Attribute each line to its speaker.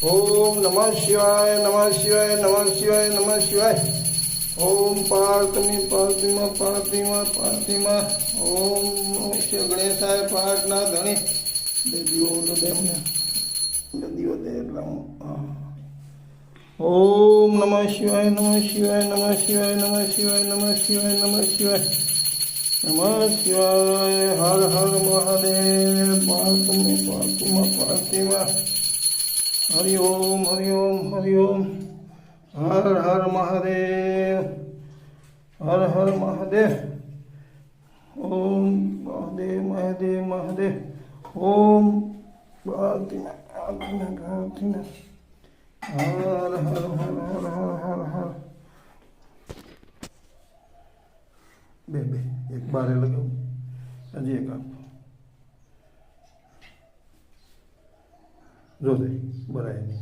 Speaker 1: ઓમ નમઃ શિવાય નમઃ શિવાય નમઃ શિવાય નમઃ શિવાય ઓમ પાર્થમી પાર્થિમા પાર્થિમા પાર્થિમા ઓમ શ્રી ગણેશાય પાર્થના ધણી બે દીવો ઓલો દે મને બે દીવો દે એટલે હું હા. ઓમ નમઃ શિવાય નમઃ શિવાય નમઃ શિવાય નમઃ શિવાય નમઃ શિવાય નમઃ શિવાય નમઃ શિવાય હર હર મહાદેવ પાર્થમી પાર્થિમા પાર્થિમા હરિ ઓમ હરિ ઓમ હરિ ઓમ હર હર મહાદેવ હર હર મહાદેવ ઓમ મહાદેવ મહાદેવ મહાદેવ ઓમ પાર્થિમા પાર્થિમા પાર્થિમા હર હર હર હર હર હર હર બે બે એક બારે લગાવું હજી એક આપ हृदय बनाएँगे